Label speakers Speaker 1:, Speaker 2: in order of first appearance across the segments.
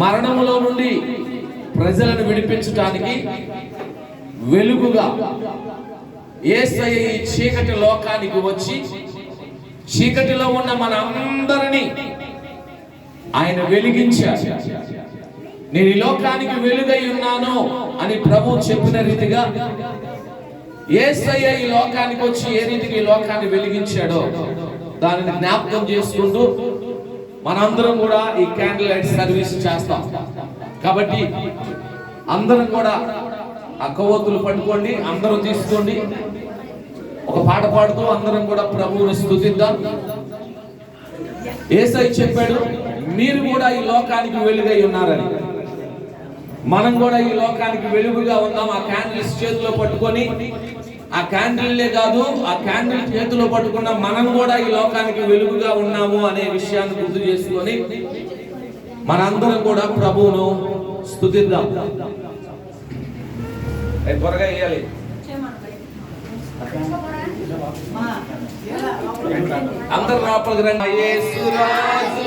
Speaker 1: మరణములో నుండి ప్రజలను విడిపించటానికి వెలుగుగా ఏసయ్య ఈ చీకటి లోకానికి వచ్చి చీకటిలో ఉన్న మన అందరినీ ఆయన వెలిగించారు నేను ఈ లోకానికి వెలుగై ఉన్నాను అని ప్రభు చెప్పిన రీతిగా ఏసయ్య ఈ లోకానికి వచ్చి ఏ రీతికి ఈ లోకాన్ని వెలిగించాడో దానిని జ్ఞాపకం చేసుకుంటూ మనందరం కూడా ఈ క్యాండిల్ లైట్ సర్వీస్ చేస్తాం. కాబట్టి అందరం కూడా ఆ కొవ్వొత్తులు పట్టుకోండి అందరూ తీసుకోండి. ఒక పాట పాడుతూ అందరం కూడా ప్రభువుని స్థుతిద్దాం. ఏసై చెప్పాడు మీరు కూడా ఈ లోకానికి వెలుగై ఉన్నారని. మనం కూడా ఈ లోకానికి వెలుగుగా ఉందాం ఆ క్యాండిల్స్ చేతిలో పట్టుకొని. ఆ క్యాండిల్లే కాదు ఆ క్యాండిల్ చేతిలో పట్టుకున్న మనం కూడా ఈ లోకానికి వెలుగుగా ఉన్నాము అనే విషయాన్ని గుర్తు చేసుకొని మనందరం కూడా ప్రభువును స్థుతిద్దాం త్వరగా వేయాలి. అందరు లోపలికి రండి. యేసురాజు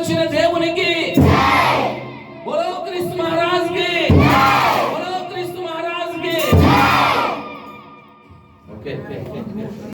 Speaker 2: వచ్చిన
Speaker 1: దేవునికి